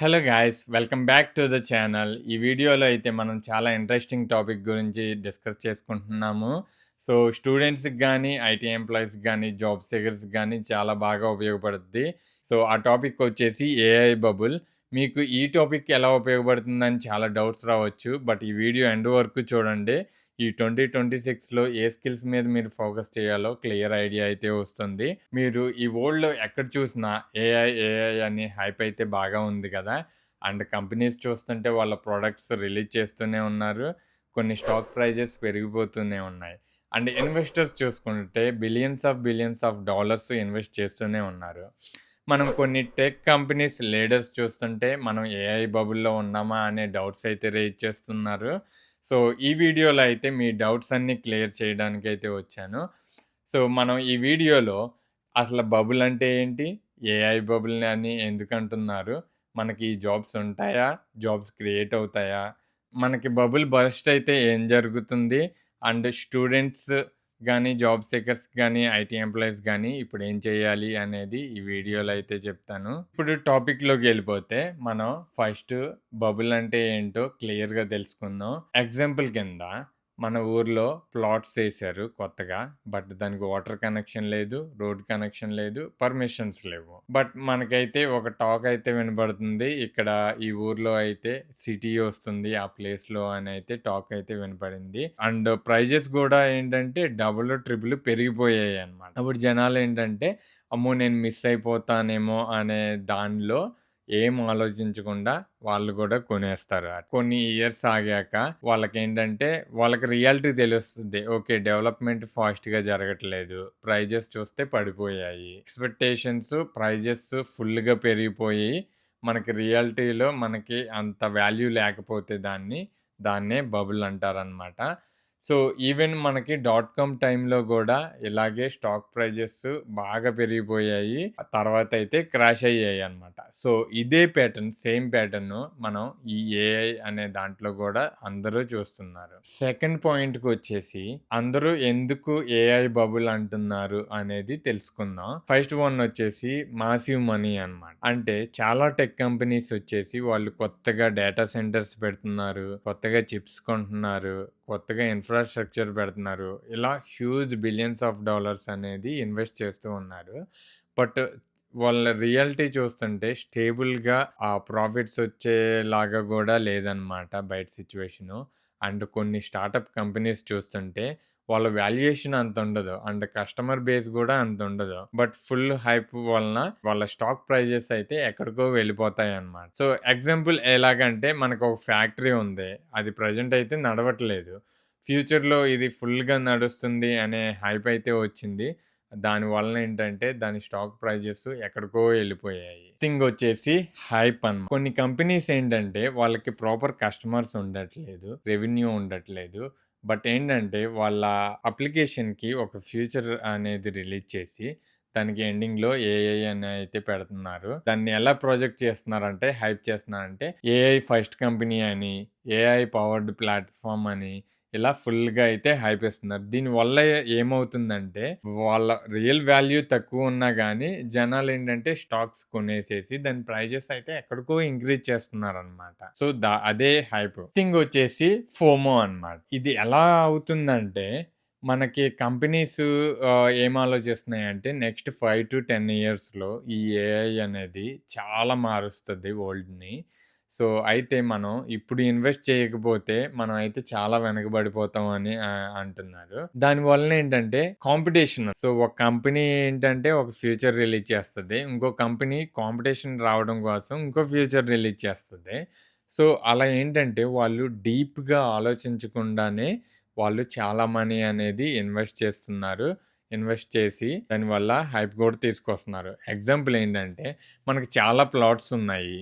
Hello guys welcome back to the channel ఈ వీడియోలో అయితే మనం చాలా ఇంట్రెస్టింగ్ టాపిక్ గురించి డిస్కస్ చేసుకుంటున్నాము. సో స్టూడెంట్స్కి కానీ ఐటీ ఎంప్లాయీస్కి కానీ జాబ్ సీకర్స్కి కానీ చాలా బాగా ఉపయోగపడుతుంది సో ఆ టాపిక్ వచ్చేసి ఏఐ బబుల్ మీకు ఈ టాపిక్ ఎలా ఉపయోగపడుతుందని చాలా డౌట్స్ రావచ్చు బట్ ఈ వీడియో ఎండ్ వరకు చూడండి. ఈ ట్వంటీ ట్వంటీ సిక్స్లో ఏ స్కిల్స్ మీద మీరు ఫోకస్ చేయాలో క్లియర్ ఐడియా అయితే వస్తుంది. మీరు ఈ వరల్డ్లో ఎక్కడ చూసినా ఏఐ ఏఐ అని హైప్ అయితే బాగా ఉంది కదా. అండ్ కంపెనీస్ చూస్తుంటే వాళ్ళ ప్రోడక్ట్స్ రిలీజ్ చేస్తూనే ఉన్నారు. కొన్ని స్టాక్ ప్రైజెస్ పెరిగిపోతూనే ఉన్నాయి. అండ్ ఇన్వెస్టర్స్ చూసుకుంటే billions of billions of dollars invest చేస్తూనే ఉన్నారు. మనం కొన్ని టెక్ కంపెనీస్ లీడర్స్ చూస్తుంటే మనం ఏఐ బబుల్లో ఉన్నామా అనే డౌట్స్ అయితే రేజ్ చేస్తున్నారు. సో ఈ వీడియోలో అయితే మీ డౌట్స్ అన్నీ క్లియర్ చేయడానికి అయితే వచ్చాను. సో మనం ఈ వీడియోలో అసలు బబుల్ అంటే ఏంటి? ఏఐ బబుల్ అని ఎందుకు అంటున్నారు? మనకి జాబ్స్ ఉంటాయా? జాబ్స్ క్రియేట్ అవుతాయా? మనకి బబుల్ బస్ట్ అయితే ఏం జరుగుతుంది? అండ్ స్టూడెంట్స్ కానీ జాబ్ సీకర్స్ కానీ ఐటీ ఎంప్లాయీస్ కానీ ఇప్పుడు ఏం చేయాలి అనేది ఈ వీడియోలో అయితే చెప్తాను. ఇప్పుడు టాపిక్లోకి వెళ్ళిపోతే మనం ఫస్ట్ బబుల్ అంటే ఏంటో క్లియర్గా తెలుసుకుందాం. ఎగ్జాంపుల్ కింద మన ఊర్లో ప్లాట్స్ వేసారు కొత్తగా. బట్ దానికి వాటర్ కనెక్షన్ లేదు రోడ్ కనెక్షన్ లేదు పర్మిషన్స్ లేవు. బట్ మనకైతే ఒక టాక్ అయితే వినపడుతుంది ఇక్కడ ఈ ఊర్లో అయితే సిటీ వస్తుంది ఆ ప్లేస్లో అని అయితే టాక్ అయితే వినపడింది. అండ్ ప్రైజెస్ కూడా ఏంటంటే డబుల్ ట్రిపుల్ పెరిగిపోయాయి అనమాట అప్పుడు జనాలు ఏంటంటే అమ్మో నేను మిస్ అయిపోతానేమో అనే దానిలో ఏం ఆలోచించకుండా వాళ్ళు కూడా కొనేస్తారు. కొన్ని ఇయర్స్ ఆగాక వాళ్ళకి ఏంటంటే వాళ్ళకి రియాలిటీ తెలుస్తుంది. ఓకే డెవలప్మెంట్ ఫాస్ట్గా జరగట్లేదు. ప్రైజెస్ చూస్తే పడిపోయాయి. ఎక్స్పెక్టేషన్స్ ప్రైజెస్ ఫుల్గా పెరిగిపోయి మనకి రియాలిటీలో మనకి అంత వాల్యూ లేకపోతే దాన్ని దాన్నే బబుల్ అంటారనమాట సో ఈవెన్ మనకి డాట్ కామ్ టైంలో కూడా ఇలాగే స్టాక్ ప్రైజెస్ బాగా పెరిగిపోయాయి. తర్వాత అయితే క్రాష్ అయ్యాయి అనమాట సో ఇదే ప్యాటర్న్ సేమ్ ప్యాటర్న్ మనం ఈ ఏఐ అనే దాంట్లో కూడా అందరూ చూస్తున్నారు. సెకండ్ పాయింట్కి వచ్చేసి అందరూ ఎందుకు ఏఐ బబుల్ అంటున్నారు అనేది తెలుసుకుందాం. ఫస్ట్ వన్ వచ్చేసి మాసివ్ మనీ అనమాట అంటే చాలా టెక్ కంపెనీస్ వచ్చేసి వాళ్ళు కొత్తగా డేటా సెంటర్స్ పెడుతున్నారు కొత్తగా చిప్స్ కొంటున్నారు కొత్తగా ఇన్ఫ్రాస్ట్రక్చర్ పెడుతున్నారు. ఇలా హ్యూజ్ బిలియన్స్ ఆఫ్ డాలర్స్ అనేది ఇన్వెస్ట్ చేస్తూ ఉన్నారు. బట్ వాళ్ళ రియాలిటీ చూస్తుంటే స్టేబుల్గా ఆ ప్రాఫిట్స్ వచ్చేలాగా కూడా లేదనమాట బయట సిచ్యువేషను. అండ్ కొన్ని స్టార్టప్ కంపెనీస్ చూస్తుంటే వాళ్ళ వాల్యుయేషన్ అంత ఉండదు. అండ్ కస్టమర్ బేస్ కూడా అంత ఉండదు. బట్ ఫుల్ హైప్ వలన వాళ్ళ స్టాక్ ప్రైజెస్ అయితే ఎక్కడికో వెళ్ళిపోతాయి అన్నమాట సో ఎగ్జాంపుల్ ఎలాగంటే మనకు ఒక ఫ్యాక్టరీ ఉంది. అది ప్రజెంట్ అయితే నడవట్లేదు. ఫ్యూచర్లో ఇది ఫుల్గా నడుస్తుంది అనే హైప్ అయితే వచ్చింది. దాని వలన ఏంటంటే దాని స్టాక్ ప్రైజెస్ ఎక్కడికో వెళ్ళిపోయాయి. థింగ్ వచ్చేసి హైప్ అన్ కొన్ని కంపెనీస్ ఏంటంటే వాళ్ళకి ప్రాపర్ కస్టమర్స్ ఉండట్లేదు. రెవెన్యూ ఉండట్లేదు. బట్ ఏంటంటే వాళ్ళ అప్లికేషన్‌కి ఒక ఫ్యూచర్ అనేది రిలీజ్ చేసి, దానికి ఎండింగ్‌లో ఏఐ అని అయితే పెడుతున్నారు. దాన్ని ఎలా ప్రొజెక్ట్ చేస్తున్నారంటే, హైప్ చేస్తున్నారంటే, ఏఐ ఫస్ట్ కంపెనీ అని, ఏఐ పవర్డ్ ప్లాట్‌ఫార్మ్ అని, ఇలా ఫుల్‌గా అయితే హైప్ ఇస్తున్నారు. దీనివల్ల ఏమవుతుందంటే, వాళ్ళ రియల్ వాల్యూ తక్కువ ఉన్నా కానీ జనాలు ఏంటంటే స్టాక్స్ కొనేసేసి, దాని ప్రైజెస్ అయితే ఎక్కడికో ఇంక్రీజ్ చేస్తున్నారు అనమాట సో, దా అదే హైప్. థింగ్ వచ్చేసి ఫోమో అనమాట. ఇది ఎలా అవుతుందంటే, మనకి కంపెనీస్ ఏం ఆలోచిస్తున్నాయంటే, నెక్స్ట్ 5-10 ఇయర్స్‌లో ఈ ఏఐ అనేది చాలా మారుస్తుంది వరల్డ్‌ని. సో, అయితే మనం ఇప్పుడు ఇన్వెస్ట్ చేయకపోతే, మనం అయితే చాలా వెనకబడిపోతాం అని ఆహ్, అంటున్నారు. దానివలన ఏంటంటే కాంపిటీషన్. సో, ఒక కంపెనీ ఏంటంటే ఒక ఫ్యూచర్ రిలీజ్ చేస్తది. ఇంకో కంపెనీ కాంపిటీషన్ రావడం కోసం ఇంకో ఫ్యూచర్ రిలీజ్ చేస్తది. సో, అలా ఏంటంటే వాళ్ళు డీప్‌గా ఆలోచించకుండానే వాళ్ళు చాలా మనీ అనేది ఇన్వెస్ట్ చేస్తున్నారు. ఇన్వెస్ట్ చేసి దానివల్ల హైప్ కూడా తీసుకొస్తున్నారు. ఎగ్జాంపుల్ ఏంటంటే, మనకు చాలా ప్లాట్స్ ఉన్నాయి.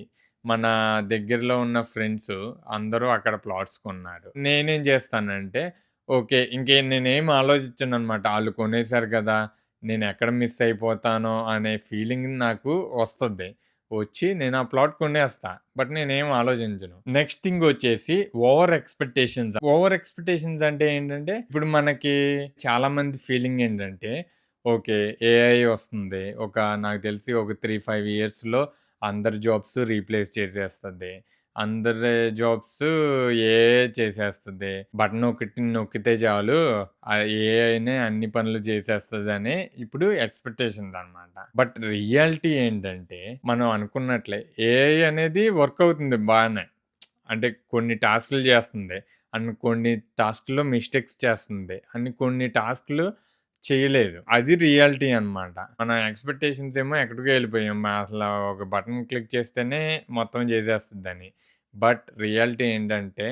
మన దగ్గరలో ఉన్న ఫ్రెండ్స్ అందరూ అక్కడ ప్లాట్స్ కొన్నారు. నేనేం చేస్తానంటే, ఓకే. ఇంకేం నేనేం ఆలోచించననమాట. వాళ్ళు కొనేసారు కదా! నేను ఎక్కడ మిస్ అయిపోతానో అనే ఫీలింగ్ నాకు వస్తుంది వచ్చి నేను ఆ ప్లాట్ కొనేస్తా. బట్ నేనేం ఆలోచించను. నెక్స్ట్ థింగ్ వచ్చేసి ఓవర్ ఎక్స్‌పెక్టేషన్స్. ఓవర్ ఎక్స్‌పెక్టేషన్స్ అంటే ఏంటంటే, ఇప్పుడు మనకి చాలా మంది ఫీలింగ్ ఏంటంటే, ఓకే. ఏఐ వస్తుంది. ఒక నాకు తెలిసి ఒక 3, 5 ఇయర్స్‌లో అందరి జాబ్స్ రీప్లేస్ చేసేస్తుంది అందరి జాబ్స్ ఏ చేసేస్తుంది బటన్ ఒకటి నొక్కితే చాలు ఆ ఏఐనే అన్ని పనులు చేసేస్తుంది అని ఇప్పుడు ఎక్స్పెక్టేషన్ అనమాట. బట్ రియాలిటీ ఏంటంటే మనం అనుకున్నట్లే ఏఐ అనేది వర్క్ అవుతుంది బాగానే అంటే కొన్ని టాస్క్‌లు చేస్తుంది. అండ్ కొన్ని టాస్క్‌లో మిస్టేక్స్ చేస్తుంది. అండ్ కొన్ని టాస్క్‌లు చేయలేదు. అది రియాలిటీ అనమాట. మన ఎక్స్‌పెక్టేషన్స్ ఏమో ఎక్కడికో ఎళ్ళిపోయాం. అసలు ఒక బటన్ క్లిక్ చేస్తేనే మొత్తం చేసేస్తదని. బట్ రియాలిటీ ఏంటంటే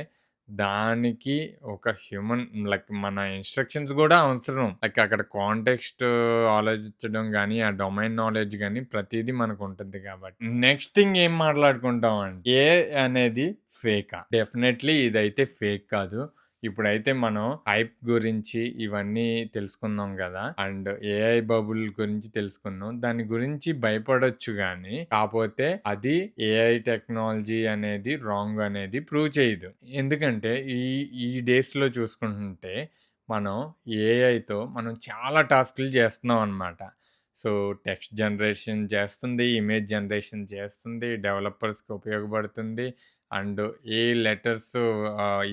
దానికి ఒక హ్యూమన్ లైక్ మన ఇన్‌స్ట్రక్షన్స్ గూడా అవసరం. లైక్ అక్కడ కాంటెక్స్ట్ ఆలోచించడం కానీ ఆ డొమైన్ నాలెడ్జ్ గాని ప్రతీదీ ఉంటుంది కాబట్టి. నెక్స్ట్ థింగ్ ఏం మాట్లాడుకుంటాం అంటే ఏఐ అనేది ఫేకా? డెఫినెట్లీ ఇదైతే ఫేక్ కాదు. ఇప్పుడైతే మనం హైప్ గురించి ఇవన్నీ తెలుసుకున్నాం కదా అండ్ ఏఐ బబుల్ గురించి తెలుసుకున్నాం. దాని గురించి భయపడొచ్చు కానీ కాకపోతే అది ఏఐ టెక్నాలజీ అనేది రాంగ్ అనేది ప్రూవ్ చేయదు. ఎందుకంటే ఈ ఈ డేస్‌లో చూసుకుంటుంటే మనం ఏఐతో మనం చాలా టాస్క్‌లు చేస్తున్నాం అనమాట. సో, టెక్స్ట్ జనరేషన్ చేస్తుంది, ఇమేజ్ జనరేషన్ చేస్తుంది, డెవలపర్స్‌కి ఉపయోగపడుతుంది. అండ్ ఏ లెటర్స్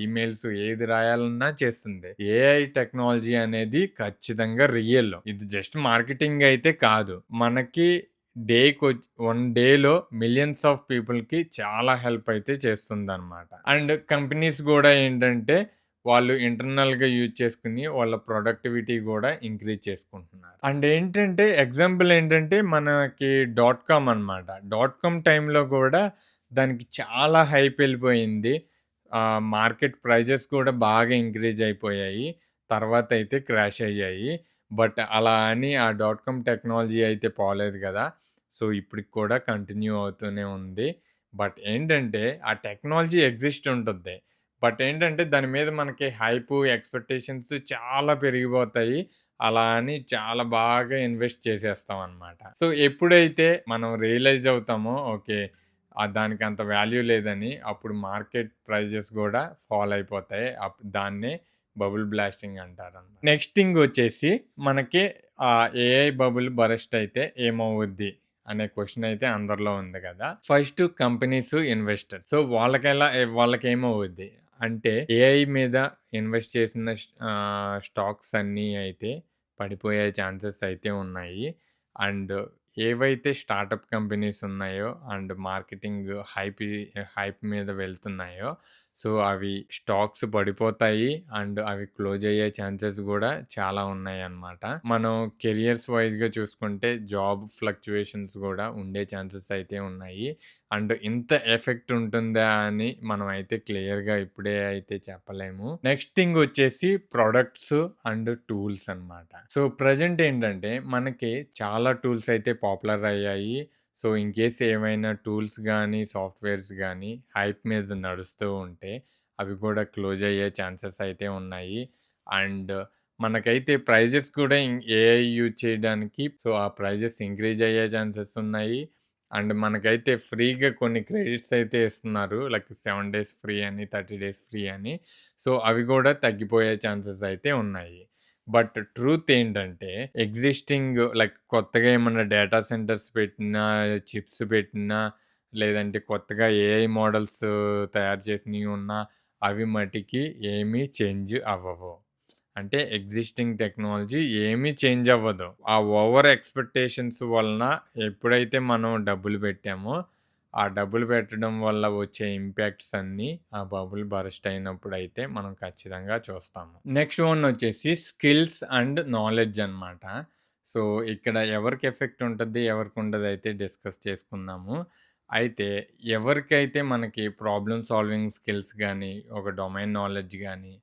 ఈమెయిల్స్ ఏది రాయాలన్నా చేస్తుంది. ఏఐ టెక్నాలజీ అనేది ఖచ్చితంగా రియల్. ఇది జస్ట్ మార్కెటింగ్ అయితే కాదు. మనకి డేకి వన్ డేలో మిలియన్స్ ఆఫ్ పీపుల్‌కి చాలా హెల్ప్ అయితే చేస్తుంది అనమాట అండ్ కంపెనీస్ కూడా ఏంటంటే వాళ్ళు ఇంటర్నల్‌గా యూజ్ చేసుకుని వాళ్ళ ప్రొడక్టివిటీ కూడా ఇంక్రీజ్ చేసుకుంటున్నారు. అండ్ ఏంటంటే ఎగ్జాంపుల్ ఏంటంటే మనకి డాట్ కామ్ అనమాట. డాట్ కామ్ టైంలో కూడా దానికి చాలా హైప్ వెళ్ళిపోయింది. ఆహ్, మార్కెట్ ప్రైజెస్ కూడా బాగా ఇంక్రీజ్ అయిపోయాయి. తర్వాతయితే క్రాష్ అయ్యాయి. బట్ అలా అని ఆ డాట్ కామ్ టెక్నాలజీ అయితే పోలేదు గదా! సో, ఇప్పటికి కూడా కంటిన్యూ అవుతూనే ఉంది. బట్ ఏంటంటే ఆ టెక్నాలజీ ఎగ్జిస్ట్ ఉంటది. బట్ ఏంటంటే దాని మీద మనకి హైపు, ఎక్స్‌పెక్టేషన్స్ చాలా పెరిగిపోతాయి. అలా అని చాలా బాగా ఇన్వెస్ట్ చేసేస్తాం అనమాట. సో, ఎప్పుడైతే మనం రియలైజ్ అవుతామో ఓకే. దానికి అంత వాల్యూ లేదని అప్పుడు మార్కెట్ ప్రైజెస్ కూడా ఫాల్ అయిపోతాయి. అప్ దాన్నే బబుల్ బ్లాస్టింగ్ అంటారు నెక్స్ట్ థింగ్ వచ్చేసి మనకి ఆ ఏఐ బబుల్ బరస్ట్ అయితే ఏమవుద్ది? అనే క్వశ్చన్ అయితే అందరిలో ఉంది కదా ఫస్ట్ కంపెనీస్, ఇన్వెస్టర్ సో, వాళ్ళకెలా వాళ్ళకేమవుద్ది? అంటే ఏఐ మీద ఇన్వెస్ట్ చేసిన స్టాక్స్ అన్నీ అయితే పడిపోయే ఛాన్సెస్ అయితే ఉన్నాయి. అండ్ ఏవైతే స్టార్టప్ కంపెనీస్ ఉన్నాయో అండ్ మార్కెటింగ్ హైప్ హైప్ మీద వెళ్తున్నాయో సో, అవి స్టాక్స్ పడిపోతాయి. అండ్ అవి క్లోజ్ అయ్యే ఛాన్సెస్ కూడా చాలా ఉన్నాయి అన్నమాట మనం కెరియర్స్ వైస్‌గా చూసుకుంటే జాబ్ ఫ్లక్చువేషన్స్ కూడా ఉండే ఛాన్సెస్ అయితే ఉన్నాయి. అండ్ ఇంత ఎఫెక్ట్ ఉంటుందా అని మనం అయితే క్లియర్‌గా ఇప్పుడే అయితే చెప్పలేము. నెక్స్ట్ థింగ్ వచ్చేసి ప్రొడక్ట్స్ అండ్ టూల్స్ అనమాట. సో, ప్రెజెంట్ ఏంటంటే మనకి చాలా టూల్స్ అయితే పాపులర్ అయ్యాయి. సో, ఇన్‌కేస్ ఏమైనా టూల్స్ కానీ సాఫ్ట్‌వేర్స్ కానీ హైప్ మీద నడుస్తూ ఉంటే అవి కూడా క్లోజ్ అయ్యే ఛాన్సెస్ అయితే ఉన్నాయి. అండ్ మనకైతే ప్రైజెస్ కూడా ఇం ఏఐ యూజ్ చేయడానికి సో, ఆ ప్రైజెస్ ఇంక్రీజ్ అయ్యే ఛాన్సెస్ ఉన్నాయి. అండ్ మనకైతే ఫ్రీగా కొన్ని క్రెడిట్స్ అయితే ఇస్తున్నారు. లైక్ సెవెన్ డేస్ ఫ్రీ అని, 30 డేస్ ఫ్రీ అని. సో, అవి కూడా తగ్గిపోయే ఛాన్సెస్ అయితే ఉన్నాయి. బట్ ట్రూత్ ఏంటంటే ఎగ్జిస్టింగ్ లైక్ కొత్తగా ఏమన్నా డేటా సెంటర్స్ పెట్టినా, చిప్స్ పెట్టినా లేదంటే కొత్తగా ఏఐ మోడల్స్ తయారు చేసినవి ఉన్నా అవి మటికి ఏమీ చేంజ్ అవ్వవు. అంటే ఎగ్జిస్టింగ్ టెక్నాలజీ ఏమీ చేంజ్ అవ్వదు. ఆ ఓవర్ ఎక్స్‌పెక్టేషన్స్ వలన ఎప్పుడైతే మనం డబ్బులు పెట్టామో ఆ డబ్బులు పెట్టడం వల్ల వచ్చే ఇంపాక్ట్స్ అన్నీ ఆ బబుల్ బరస్ట్ అయితే మనం ఖచ్చితంగా చూస్తాము. నెక్స్ట్ వన్ వచ్చేసి స్కిల్స్ అండ్ నాలెడ్జ్ అనమాట. సో, ఇక్కడ ఎవరికి ఎఫెక్ట్ ఉంటుంది ఎవరికి ఉండదైతే డిస్కస్ చేసుకుందాము. అయితే ఎవరికైతే మనకి ప్రాబ్లమ్ సాల్వింగ్ స్కిల్స్ కానీ ఒక డొమైన్ నాలెడ్జ్ కానీ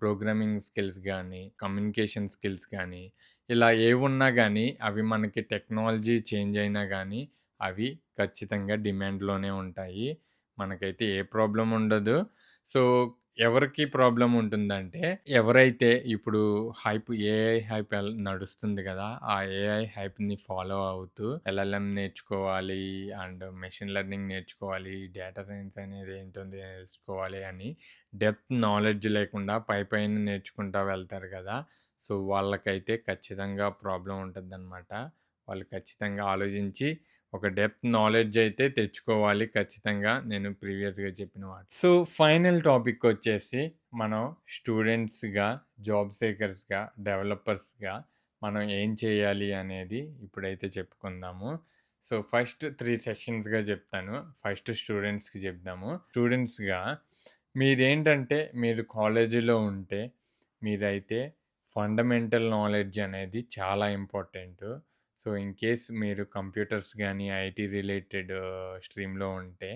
ప్రోగ్రామింగ్ స్కిల్స్ కానీ కమ్యూనికేషన్ స్కిల్స్ కానీ ఇలా ఏవున్నా కానీ అవి మనకి టెక్నాలజీ చేంజ్ అయినా కానీ అవి ఖచ్చితంగా డిమాండ్‌లోనే ఉంటాయి. మనకైతే ఏ ప్రాబ్లం ఉండదు. సో, ఎవరికి ప్రాబ్లం ఉంటుందంటే ఎవరైతే ఇప్పుడు హైప్ ఏఐ హైప్ నడుస్తుంది కదా ఆ ఏఐ హైప్‌ని ఫాలో అవుతూ ఎల్ఎల్ఎం నేర్చుకోవాలి అండ్ మెషిన్ లెర్నింగ్ నేర్చుకోవాలి. డేటా సైన్స్ అనేది ఏంటో నేర్చుకోవాలి అని డెప్త్ నాలెడ్జ్ లేకుండా పైపైన నేర్చుకుంటా వెళ్తారు కదా సో, వాళ్ళకైతే ఖచ్చితంగా ప్రాబ్లం ఉంటదనమాట. వాళ్ళు ఖచ్చితంగా ఆలోచించి ఒక డెప్త్ నాలెడ్జ్ అయితే తెచ్చుకోవాలి ఖచ్చితంగా నేను ప్రీవియస్‌గా చెప్పిన వాటి సో, ఫైనల్ టాపిక్ వచ్చేసి మనం స్టూడెంట్స్‌గా, జాబ్ సేకర్స్గా డెవలపర్స్‌గా మనం ఏం చేయాలి అనేది ఇప్పుడైతే చెప్పుకుందాము. సో, ఫస్ట్ త్రీ సెక్షన్స్‌గా చెప్తాను. ఫస్ట్ స్టూడెంట్స్‌కి చెప్దాము. స్టూడెంట్స్‌గా మీరేంటంటే మీరు కాలేజీలో ఉంటే మీరైతే ఫండమెంటల్ నాలెడ్జ్ అనేది చాలా ఇంపార్టెంటు. సో, ఇన్ కేస్ మీరు కంప్యూటర్స్ కానీ ఐటీ రిలేటెడ్ స్ట్రీమ్‌లో ఉంటే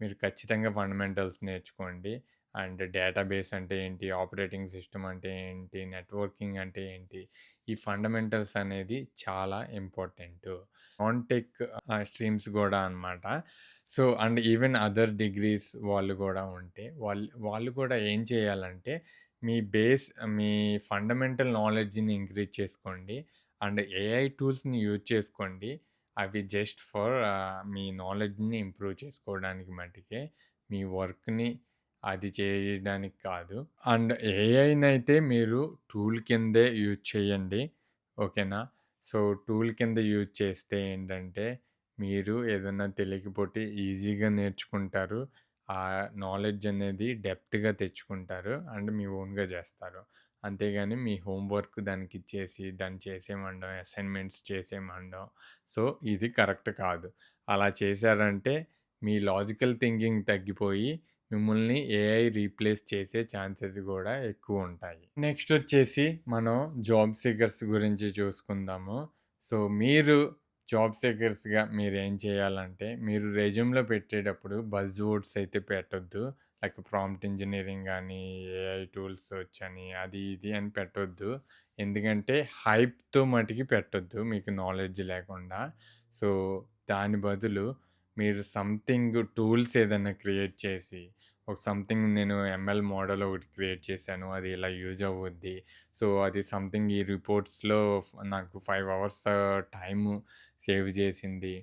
మీరు ఖచ్చితంగా ఫండమెంటల్స్ నేర్చుకోండి. అండ్ డేటాబేస్ అంటే ఏంటి? ఆపరేటింగ్ సిస్టమ్ అంటే ఏంటి? నెట్వర్కింగ్ అంటే ఏంటి? ఈ ఫండమెంటల్స్ అనేది చాలా ఇంపార్టెంట్ నాన్ టెక్ స్ట్రీమ్స్ కూడా అనమాట. So, and even other degrees వాళ్ళు కూడా ఉంటే వాళ్ళు వాళ్ళు కూడా ఏం చేయాలంటే మీ బేస్ మీ ఫండమెంటల్ నాలెడ్జ్‌ని ఇంక్రీజ్ చేసుకోండి. అండ్ ఏఐ టూల్స్‌ని యూజ్ చేసుకోండి. అవి జస్ట్ ఫర్ మీ నాలెడ్జ్‌ని ఇంప్రూవ్ చేసుకోవడానికి మటుకే మీ వర్క్‌ని అది చేయడానికి కాదు. అండ్ ఏఐనైతే మీరు టూల్ కిందే యూజ్ చేయండి. ఓకేనా? సో, టూల్ కింద యూజ్ చేస్తే ఏంటంటే మీరు ఏదన్నా తెలియకపోతే ఈజీగా నేర్చుకుంటారు. ఆ నాలెడ్జ్ అనేది డెప్త్‌గా తెచ్చుకుంటారు. అండ్ మీ ఓన్‌గా చేస్తారు. అంతేగాని మీ హోంవర్క్ దానికి ఇచ్చేసి దాన్ని చేసేయమండం, అసైన్‌మెంట్స్ చేసేయమండం. సో, ఇది కరెక్ట్ కాదు. అలా చేశారంటే మీ లాజికల్ థింకింగ్ తగ్గిపోయి మిమ్మల్ని ఏఐ రీప్లేస్ చేసే ఛాన్సెస్ కూడా ఎక్కువ ఉంటాయి నెక్స్ట్ వచ్చేసి మనం జాబ్ సీకర్స్ గురించి చూసుకుందాము. సో, మీరు జాబ్ సీకర్స్‌గా మీరేం చేయాలంటే మీరు రెజ్యూమ్‌లో పెట్టేటప్పుడు బజ్ వర్డ్స్ అయితే పెట్టొద్దు. లైక్ ప్రాంప్ట్ ఇంజనీరింగ్ కానీ ఏఐ టూల్స్ వచ్చని అది ఇది అని పెట్టొద్దు. ఎందుకంటే హైప్‌తో మటుకి పెట్టొద్దు మీకు నాలెడ్జ్ లేకుండా. సో, దాని బదులు మీరు సంథింగ్ టూల్స్ ఏదైనా క్రియేట్ చేసి ఒక సంథింగ్ నేను ఎంఎల్ మోడల్ ఒకటి క్రియేట్ చేశాను. అది ఇలా యూజ్ అవ్వద్ది సో, అది సంథింగ్ ఈ రిపోర్ట్స్‌లో నాకు ఫైవ్ అవర్స్ టైము సేవ్ చేసింది.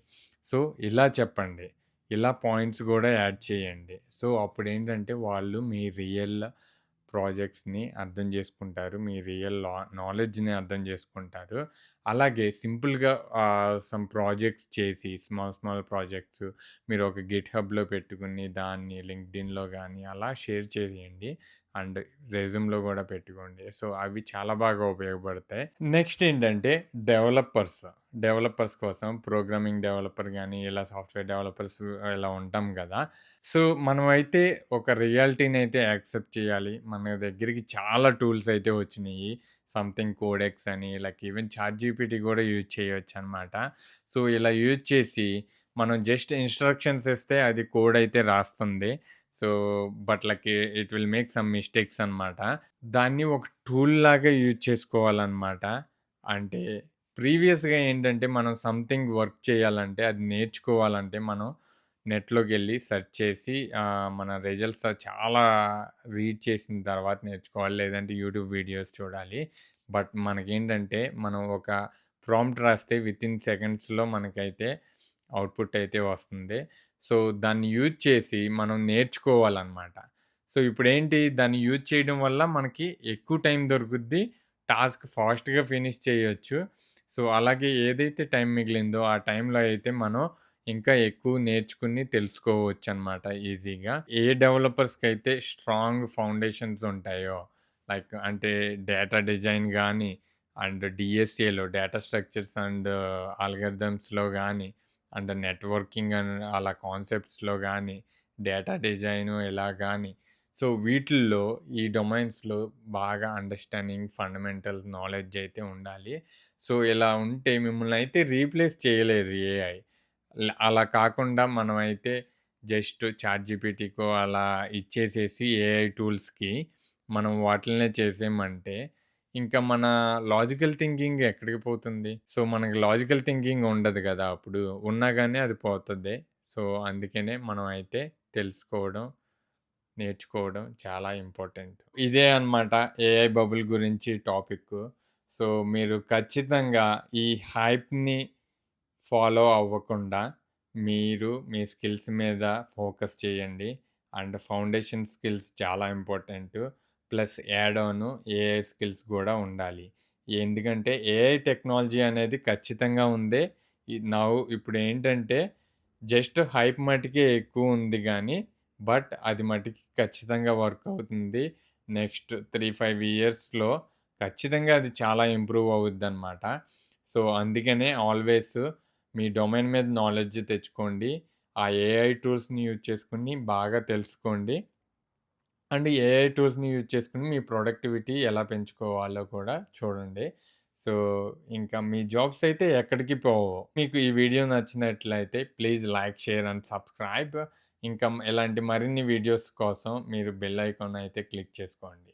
సో, ఇలా చెప్పండి. ఇలా పాయింట్స్ కూడా యాడ్ చేయండి. సో, అప్పుడేంటంటే వాళ్ళు మీ రియల్ ప్రాజెక్ట్స్‌ని అర్థం చేసుకుంటారు. మీ రియల్ లా నాలెడ్జ్‌ని అర్థం చేసుకుంటారు. అలాగే సింపుల్‌గా సమ్ ప్రాజెక్ట్స్ చేసి స్మాల్ స్మాల్ ప్రాజెక్ట్స్ మీరు ఒక గిట్ హబ్లో పెట్టుకుని దాన్ని లింక్డ్ఇన్‌లో కానీ అలా షేర్ చేసేయండి. అండ్ రెజ్యూమ్‌లో కూడా పెట్టుకోండి. సో, అవి చాలా బాగా ఉపయోగపడతాయి. నెక్స్ట్ ఏంటంటే డెవలపర్స్. డెవలపర్స్ కోసం ప్రోగ్రామింగ్ డెవలపర్ కానీ ఇలా సాఫ్ట్‌వేర్ డెవలపర్స్ ఇలా ఉంటాం కదా సో, మనమైతే ఒక రియాలిటీని అయితే యాక్సెప్ట్ చేయాలి. మన దగ్గరికి చాలా టూల్స్ అయితే వచ్చినాయి సంథింగ్ కోడెక్స్ అని లైక్ ఈవెన్ చార్ట్ జీపీటీ కూడా యూజ్ చేయవచ్చు అనమాట సో, ఇలా యూజ్ చేసి మనం జస్ట్ ఇన్‌స్ట్రక్షన్స్ ఇస్తే అది కోడ్ అయితే రాస్తుంది. So, but like it will make some mistakes అనమాట. దాన్ని ఒక టూల్ లాగా యూజ్ చేసుకోవాలన్నమాట అంటే ప్రీవియస్‌గా ఏంటంటే మనం సంథింగ్ వర్క్ చేయాలంటే అది నేర్చుకోవాలంటే మనం నెట్లోకి వెళ్ళి సెర్చ్ చేసి మన రిజల్ట్స్ చాలా రీడ్ చేసిన తర్వాత నేర్చుకోవాలి. లేదంటే యూట్యూబ్ వీడియోస్ చూడాలి. బట్ మనకేంటంటే మనం ఒక ప్రాంప్ట్ రాస్తే విత్ ఇన్ సెకండ్స్‌లో మనకైతే అవుట్‌పుట్ అయితే వస్తుంది. సో, దాన్ని యూజ్ చేసి మనం నేర్చుకోవాలన్నమాట సో, ఇప్పుడేంటి దాన్ని యూజ్ చేయడం వల్ల మనకి ఎక్కువ టైం దొరుకుద్ది. టాస్క్ ఫాస్ట్‌గా ఫినిష్ చేయొచ్చు. సో, అలాగే ఏదైతే టైం మిగిలిందో ఆ టైంలో అయితే మనం ఇంకా ఎక్కువ నేర్చుకుని తెలుసుకోవచ్చు అనమాట ఈజీగా. ఏ డెవలపర్స్కి అయితే స్ట్రాంగ్ ఫౌండేషన్స్ ఉంటాయో లైక్ అంటే డేటా డిజైన్ కానీ అండ్ డీఎస్ఏలో డేటా స్ట్రక్చర్స్ అండ్ ఆల్గారిథమ్స్‌లో కానీ అండ్ నెట్వర్కింగ్ అని అలా కాన్సెప్ట్స్‌లో కానీ డేటా డిజైను ఎలా కానీ సో, వీటిల్లో ఈ డొమైన్స్‌లో బాగా అండర్‌స్టాండింగ్ ఫండమెంటల్ నాలెడ్జ్ అయితే ఉండాలి. సో, ఇలా ఉంటే మిమ్మల్ని అయితే రీప్లేస్ చేయలేదు ఏఐ. అలా కాకుండా మనమైతే జస్ట్ చాట్ జీపీటీకో అలా ఇచ్చేసేసి ఏఐ టూల్స్‌కి మనం వాటినే చేసేమంటే ఇంకా మన లాజికల్ థింకింగ్ ఎక్కడికి పోతుంది? సో, మనకి లాజికల్ థింకింగ్ ఉండదు కదా అప్పుడు. ఉన్నా కానీ అది పోతుంది సో, అందుకనే మనం అయితే తెలుసుకోవడం, నేర్చుకోవడం చాలా ఇంపార్టెంట్. ఇదే అనమాట ఏఐ బబుల్ గురించి టాపిక్కు. సో, మీరు ఖచ్చితంగా ఈ హైప్‌ని ఫాలో అవ్వకుండా మీరు మీ స్కిల్స్ మీద ఫోకస్ చేయండి. అండ్ ఫౌండేషన్ స్కిల్స్ చాలా important plus add on AI skills కూడా ఉండాలి. ఎందుకంటే ఏఐ టెక్నాలజీ అనేది ఖచ్చితంగా ఉంది. నా ఇప్పుడు ఏంటంటే జస్ట్ హైప్ మటుకే ఎక్కువ ఉంది కానీ బట్ అది మటుకి ఖచ్చితంగా వర్క్ అవుతుంది. నెక్స్ట్ 3, 5 ఇయర్స్‌లో ఖచ్చితంగా అది చాలా ఇంప్రూవ్ అవుద్దనమాట. సో, అందుకనే ఆల్వేస్ మీ డొమైన్ మీద నాలెడ్జ్ తెచ్చుకోండి. ఆ ఏఐ టూల్స్‌ని యూజ్ చేసుకుని బాగా తెలుసుకోండి. అండ్ ఏఐ టూల్స్‌ని యూజ్ చేసుకొని మీ ప్రొడక్టివిటీ ఎలా పెంచుకోవాలో కూడా చూడండి. సో, ఇంకా మీ జాబ్స్ అయితే ఎక్కడికి పోవు. మీకు ఈ వీడియో నచ్చినట్లయితే please like, share and subscribe. ఇంకా ఇలాంటి మరిన్ని వీడియోస్ కోసం మీరు బెల్ ఐకాన్ అయితే క్లిక్ చేసుకోండి.